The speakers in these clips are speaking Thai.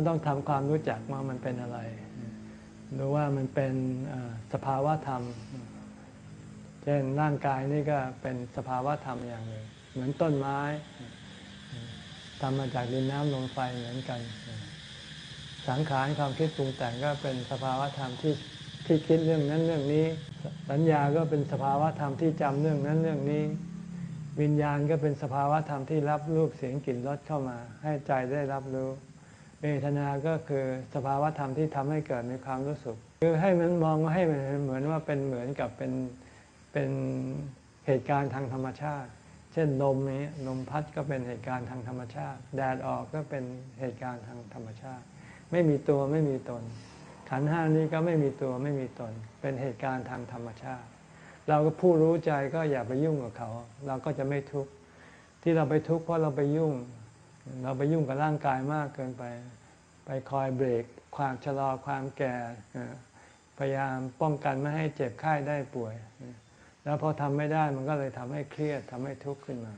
ต้องทำความรู้จักว่ามันเป็นอะไรรือว่ามันเป็นสภาวะธรรม เช่นร่างกายนี่ก็เป็นสภาวะธรรมอย่างหนึ่ง เหมือนต้นไม้ทำมาจากดินน้ำลมไฟเหมือนกัน สังขารความคิดปรุงแต่งก็เป็นสภาวะธรรมที่ที่คิดเรื่องนั้นเรื่องนี้ สัญญาก็เป็นสภาวะธรรมที่จำเรื่องนั้นเรื่องนี้ วิญญาณก็เป็นสภาวะธรรมที่รับรูปเสียงกลิ่นรสเข้ามา ให้ใจได้รับรู้ เวทนาก็คือสภาวะธรรมที่ทำให้เกิดในความรู้สึก คือให้มันมองให้มันเหมือนว่าเป็นเหมือนกับเป็นเป็นเหตุการณ์ทางธรรมชาติ เช่นลมนี้ลมพัดก็เป็นเหตุการณ์ทางธรรมชาติ แดดออกก็เป็นเหตุการณ์ทางธรรมชาติ ไม่มีตัวไม่มีตน ขันห้านี้ก็ไม่มีตัวไม่มีตน เป็นเหตุการณ์ทางธรรมชาติ เราก็ผู้รู้ใจก็อย่าไปยุ่งกับเขา เราก็จะไม่ทุกข์ที่เราไปทุกข์เพราะเราไปยุ่ง เราไปยุ่งกับร่างกายมากเกินไป ไปคอยเบรกความชะลอความแก่ พยายามป้องกันไม่ให้เจ็บไข้ได้ป่วย แล้วพอทำไม่ได้มันก็เลยทำให้เครียดทำให้ทุกข์ขึ้นมา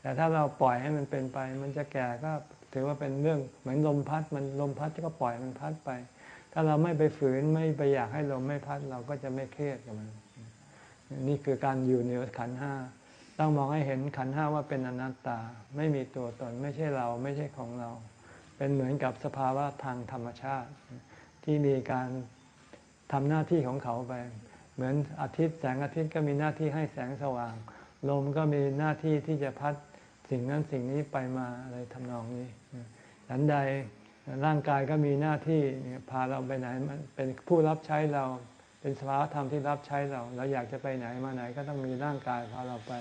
แต่ถ้าเราปล่อยให้มันเป็นไป มันจะแก่ก็ถือว่าเป็นเรื่องเหมือนลมพัด มันลมพัดก็ปล่อยมันพัดไป ถ้าเราไม่ไปฝืนไม่ไปอยากให้ลมไม่พัดเราก็จะไม่เครียดกับมัน นี่คือการอยู่เหนือขันห้า ต้องมองให้เห็นขันห้าว่าเป็นอนัตตา ไม่มีตัวตน ไม่ใช่เราไม่ใช่ของเรา เป็นเหมือนกับสภาวะทางธรรมชาติ ที่มีการทำหน้าที่ของเขาไป เหมือนอาทิตย์แสงอาทิตย์ก็มีหน้าที่ให้แสงสว่าง ลมก็มีหน้าที่ที่จะพัดสิ่งนั้นสิ่งนี้ไปมาอะไรทำนองนี้ฉันใดร่างกายก็มีหน้าที่พาเราไปไหนมันเป็นผู้รับใช้เรา เป็นสภาวธรรมที่รับใช้เรา เราอยากจะไปไหนมาไหนก็ต้องมีร่างกายพาเราไป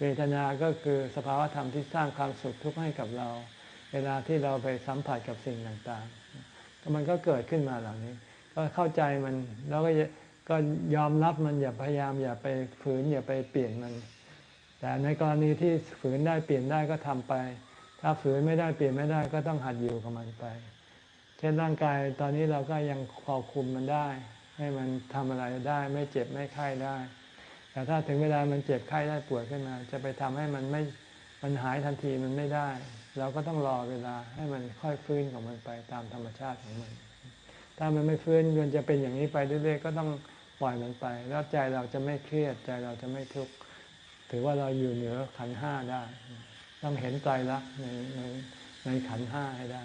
เวทนา ก็คือสภาวธรรมที่สร้างความสุขทุกข์ให้กับเรา เวลาที่เราไปสัมผัสกับสิ่งต่างๆ มันก็เกิดขึ้นมาเหล่านี้ ก็เข้าใจมันแล้วก็ก็ยอมรับมันอย่าพยายามอย่าไปฝืนอย่าไปเปลี่ยนมัน แต่ในกรณีที่ฝืนได้เปลี่ยนได้ก็ทำไป ถ้าฝืนไม่ได้เปลี่ยนไม่ได้ก็ต้องหัดอยู่กับมันไป เช่นร่างกายตอนนี้เราก็ยังพอคุมมันได้ ให้มันทำอะไรได้ไม่เจ็บไม่ไข้ได้ แต่ถ้าถึงเวลามันเจ็บไข้ได้ป่วยขึ้นมา จะไปทำให้มันไม่มันหายทันทีมันไม่ได้ เราก็ต้องรอเวลาให้มันค่อยฟื้นของมันไปตามธรรมชาติของมัน ถ้ามันไม่ฟื้นมันจะเป็นอย่างนี้ไปเรื่อยๆก็ต้องปล่อยมันไป แล้วใจเราจะไม่เครียดใจเราจะไม่ทุกข์ถือว่าเราอยู่เหนือขันห้าได้ ต้องเห็นใจรักในในในขันห้าให้ได้